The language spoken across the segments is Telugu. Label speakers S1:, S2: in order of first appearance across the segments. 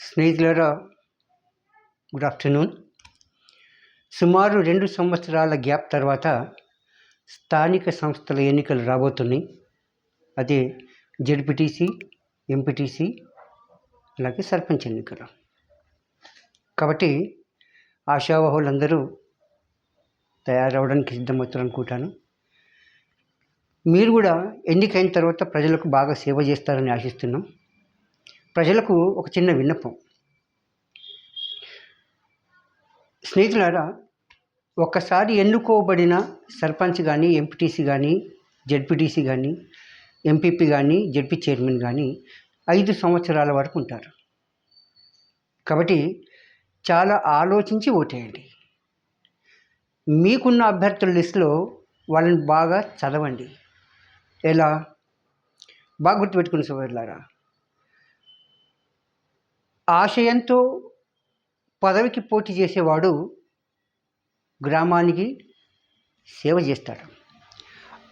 S1: స్నేహితులారా గుడ్ ఆఫ్టర్నూన్ సుమారు రెండు సంవత్సరాల గ్యాప్ తర్వాత స్థానిక సంస్థల ఎన్నికలు రాబోతున్నాయి. అదే జడ్పీటీసీ ఎంపీటీసీ అలాగే సర్పంచ్ ఎన్నికలు. కాబట్టి ఆశావహులందరూ తయారవడానికి సిద్ధమవుతారు అనుకుంటాను. మీరు కూడా ఎన్నికైన తర్వాత ప్రజలకు బాగా సేవ చేస్తారని ఆశిస్తున్నాం. ప్రజలకు ఒక చిన్న విన్నపం. స్నేహితులారా ఒక్కసారి ఎన్నుకోబడిన సర్పంచ్ కానీ ఎంపీటీసీ కానీ జడ్పీటీసీ కానీ ఎంపీపీ కానీ జడ్పీ చైర్మన్ కానీ ఐదు సంవత్సరాల వరకు ఉంటారు. కాబట్టి చాలా ఆలోచించి ఓటేయండి. మీకున్న అభ్యర్థుల లిస్టులో వాళ్ళని బాగా చదవండి. ఎలా? బాగా గుర్తుపెట్టుకుని సోదరులారా. ఆశయంతో పదవికి పోటీ చేసేవాడు గ్రామానికి సేవ చేస్తాడు.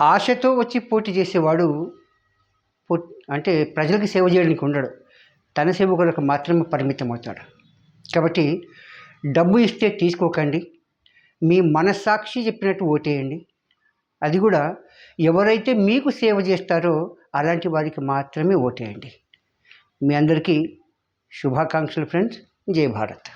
S1: ఆశతో వచ్చి పోటీ చేసేవాడు అంటే ప్రజలకు సేవ చేయడానికి ఉండడు. తన సేవకులకు మాత్రమే పరిమితం అవుతాడు కాబట్టి డబ్బు ఇస్తే తీసుకోకండి. మీ మనస్సాక్షి చెప్పినట్టు ఓటేయండి. అది కూడా ఎవరైతే మీకు సేవ చేస్తారో అలాంటి వారికి మాత్రమే ఓటేయండి. మీ అందరికీ శుభాకాంక్షలు ఫ్రెండ్స్ జై భారత్